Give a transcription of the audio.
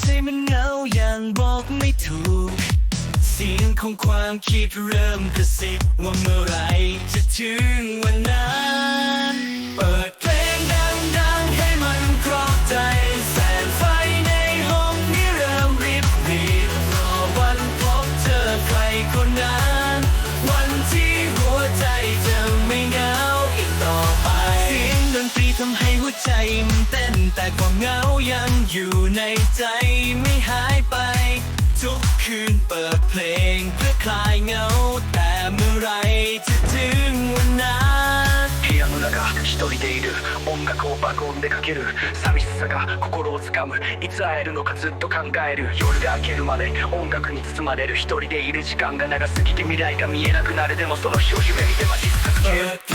ใจมันเหงาอย่างบอกไม่ถูก เสียงของความคิดเริ่มกระซิบว่าเมื่อไรจะถึงวันนั้นเปิดเพลงดังๆให้มันครอบใจแสงไฟในห้องนี้เริ่มริบรีบรอวันพบเจอใครคนนั้น วันที่หัวใจจะไม่เหงาอีกต่อไปเสียงดนตรีทำให้หัวใจมันเต้นแต่ความเหงายังอยู่ในใจ คืนเปิดเพลงเพื่อคลายเหงา แต่เมื่อไหรจะถึงวันนั้น 部屋の中一人でいる音楽を爆音でかける寂しさが心をつかむいつ会えるのかずっと考える夜が明けるまで音楽に包まれる一人でいる時間が長すぎて未来が見えなくなるでもその日を夢見て待ち続け เปิ る